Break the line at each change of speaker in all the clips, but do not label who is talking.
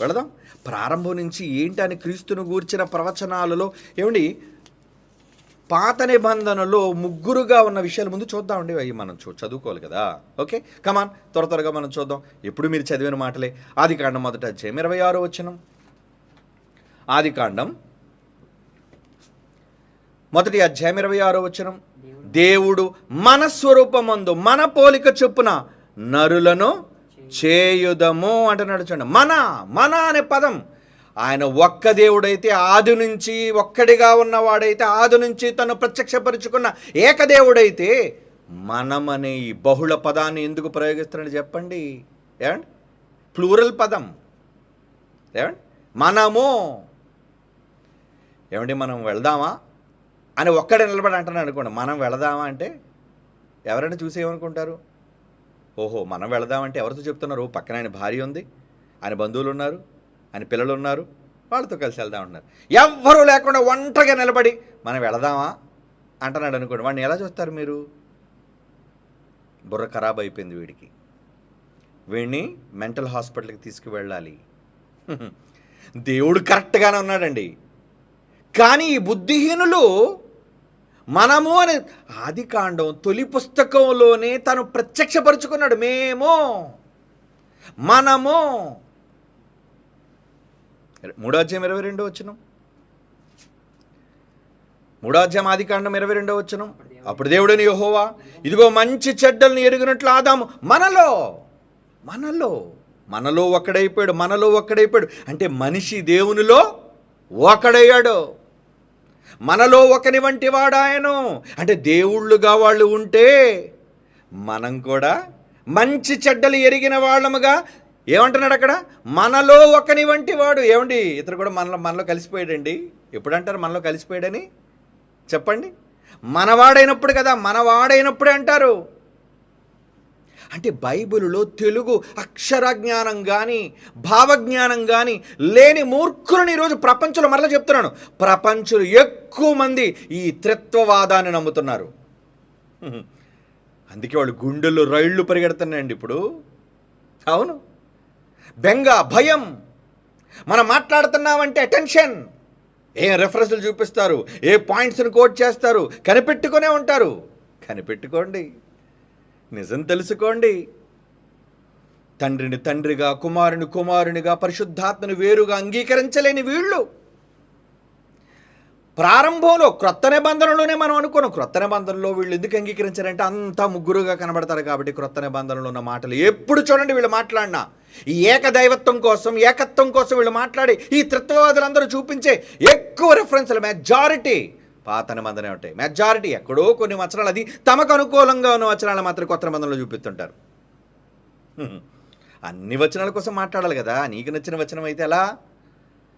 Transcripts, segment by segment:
వెళదాం. ప్రారంభం నుంచి ఏంటి అని క్రీస్తును గూర్చిన ప్రవచనాలలో ఏమండి పాత నిబంధనలో ముగ్గురుగా ఉన్న విషయాల ముందు చూద్దామండి అవి మనం చూ చదువుకోవాలి కదా. ఓకే? కమాన్ త్వర త్వరగా మనం చూద్దాం. ఎప్పుడు మీరు చదివిన మాటలే? ఆది కాండం మొదట అధ్యాయం ఇరవై ఆరో వచ్చినం ఆది కాండం మొదటి అధ్యాయం ఇరవై ఆరో వచనం. దేవుడు మన స్వరూపమందు మన పోలిక చొప్పున నరులను చేయుదము అంటున్నాడు చూడండి. మన మన అనే పదం. ఆయన ఒక్క దేవుడైతే ఆది నుంచి ఒక్కడిగా ఉన్నవాడైతే ఆది నుంచి తను ప్రత్యక్షపరుచుకున్న ఏకదేవుడైతే మనమనే ఈ బహుళ పదాన్ని ఎందుకు ప్రయోగిస్తున్నాడు చెప్పండి. ఏమండి? ప్లూరల్ పదం. ఏమండి? మనము. ఏమండి? మనం వెళదామా? అని ఒక్కడే నిలబడి అంటున్నాను అనుకోండి. మనం వెళదామా అంటే ఎవరైనా చూసి ఏమనుకుంటారు? ఓహో మనం వెళదామంటే ఎవరితో చెప్తున్నారు? పక్కన ఆయన భార్య ఉంది ఆయన బంధువులు ఉన్నారు ఆయన పిల్లలు ఉన్నారు వాళ్ళతో కలిసి వెళ్దామంటున్నారు ఎవ్వరూ లేకుండా ఒంటరిగా నిలబడి మనం వెళదామా? అంటున్నాడు అనుకోండి. వాడిని ఎలా చూస్తారు మీరు? బుర్ర ఖరాబ్ అయిపోయింది వీడికి. వీడిని మెంటల్ హాస్పిటల్కి తీసుకువెళ్ళాలి. దేవుడు కరెక్ట్గానే ఉన్నాడండి. కానీ ఈ బుద్ధిహీనులు మనము అని ఆది కాండం తొలి పుస్తకంలోనే తను ప్రత్యక్షపరుచుకున్నాడు. మేము మనము. మూడాధ్యాయం ఇరవై రెండో వచ్చిన మూడాధ్యాయం ఆది కాండం ఇరవై రెండో వచ్చిన అప్పుడు దేవుడిని యహోవా ఇదిగో మంచి చెడ్డల్ని ఎరిగినట్లు ఆదాము మనలో మనలో మనలో ఒక్కడైపోయాడు మనలో ఒక్కడైపోయాడు. అంటే మనిషి దేవునిలో ఒకడయ్యాడు మనలో ఒకని వంటి వాడాయను. అంటే దేవుళ్ళుగా వాళ్ళు ఉంటే మనం కూడా మంచి చెడ్డలు ఎరిగిన వాళ్ళముగా. ఏమంటున్నాడు అక్కడ? మనలో ఒకని వంటి వాడు. ఏమండి? ఇతరు కూడా మనలో మనలో కలిసిపోయాడండి. ఎప్పుడంటారు మనలో కలిసిపోయాడని? చెప్పండి. మనవాడైనప్పుడు కదా మనవాడైనప్పుడే అంటారు. అంటే బైబిలులో తెలుగు అక్షర జ్ఞానం కానీ భావజ్ఞానం కానీ లేని మూర్ఖులను ఈరోజు ప్రపంచంలో మరలా చెప్తున్నాను. ప్రపంచంలో ఎక్కువ మంది ఈ త్రిత్వవాదాన్ని నమ్ముతున్నారు. అందుకే వాళ్ళు గుండెల్లో రైళ్ళు పరిగెడుతున్నాయండి ఇప్పుడు. అవును. బెంగ భయం. మనం మాట్లాడుతున్నామంటే అటెన్షన్. ఏ రెఫరెన్స్లు చూపిస్తారు? ఏ పాయింట్స్ని కోట్ చేస్తారు? కనిపెట్టుకునే ఉంటారు. కనిపెట్టుకోండి. నిజం తెలుసుకోండి. తండ్రిని తండ్రిగా కుమారుని కుమారునిగా పరిశుద్ధాత్మను వేరుగా అంగీకరించలేని వీళ్ళు. ప్రారంభంలో క్రొత్త నిబంధనలోనే మనం అనుకున్నాం క్రొత్త నిబంధనలో వీళ్ళు ఎందుకు అంగీకరించారంటే అంతా ముగ్గురుగా కనబడతారు కాబట్టి క్రొత్త నిబంధనలో ఉన్న మాటలు ఎప్పుడు చూడండి వీళ్ళు మాట్లాడినా. ఈ ఏకదైవత్వం కోసం ఏకత్వం కోసం వీళ్ళు మాట్లాడి ఈ తృత్వవాదులందరూ చూపించే ఎక్కువ రెఫరెన్స్లు మెజారిటీ పాత నిబంధనే ఉంటాయి. మెజారిటీ ఎక్కడో కొన్ని వచనాలు అది తమకు అనుకూలంగా ఉన్న వచనాలు మాత్రం కొత్త నిబంధనలో చూపిస్తుంటారు. అన్ని వచనాల కోసం మాట్లాడాలి కదా. నీకు నచ్చిన వచనం అయితే ఎలా?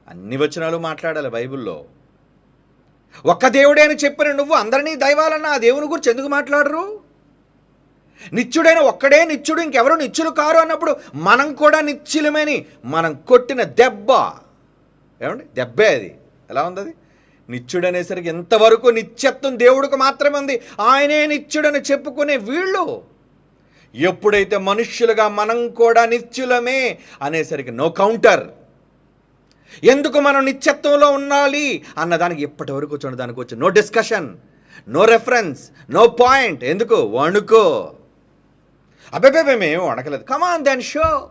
అన్ని వచనాలు మాట్లాడాలి బైబిల్లో. ఒక్క దేవుడే అని చెప్పిన నువ్వు అందరినీ దైవాలన్న ఆ దేవుని గురించి ఎందుకు మాట్లాడరు? నిత్యుడైన ఒక్కడే నిత్యుడు ఇంకెవరు నిత్యులు కారు అన్నప్పుడు మనం కూడా నిత్యులమని మనం కొట్టిన దెబ్బ. ఏమండి? దెబ్బే అది. ఎలా ఉంది అది? నిత్యుడనేసరికి ఎంతవరకు నిత్యత్వం దేవుడికి మాత్రమే ఉంది? ఆయనే నిత్యుడని చెప్పుకునే వీళ్ళు. ఎప్పుడైతే మనుష్యులుగా మనం కూడా నిత్యులమే అనేసరికి నో కౌంటర్ ఎందుకు మనం నిత్యత్వంలో ఉండాలి? అన్నదానికి ఇప్పటి వరకు చూడండి దానికి వచ్చి no discussion no reference no point ఎందుకు? వణుకో. అబ్బాయి మేము వణకలేదు. కమాన్ దెన్ షో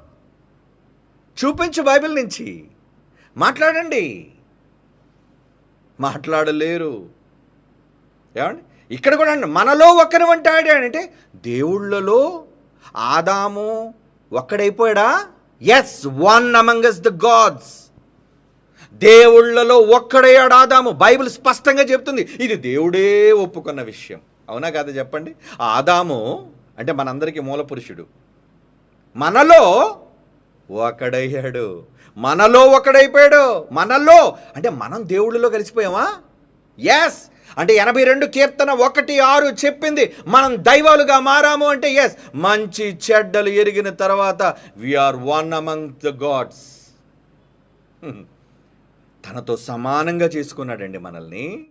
చూపించు బైబిల్ నుంచి. మాట్లాడండి. మాట్లాడలేరు. ఏమండి? ఇక్కడ కూడా అండి మనలో ఒక్కరి వంటి ఆడాడంటే దేవుళ్ళలో ఆదాము ఒక్కడైపోయాడా? As one amongst the gods దేవుళ్ళలో ఒక్కడయ్యాడు ఆదాము. బైబిల్ స్పష్టంగా చెప్తుంది ఇది దేవుడే ఒప్పుకున్న విషయం. అవునా కాదా చెప్పండి? ఆదాము అంటే మనందరికీ మూల పురుషుడు. మనలో ఒకడయ్యాడు. మనలో ఒకడైపోయాడు. మనలో. అంటే మనం దేవుళ్ళలో కలిసిపోయామా? ఎస్ అంటే ఎనభై రెండు కీర్తన ఒకటి ఆరు చెప్పింది. మనం దైవాలుగా మారాము అంటే ఎస్ మంచి చెడ్డలు ఎరిగిన తర్వాత we are one among the gods తనతో సమానంగా చేసుకున్నాడండి మనల్ని.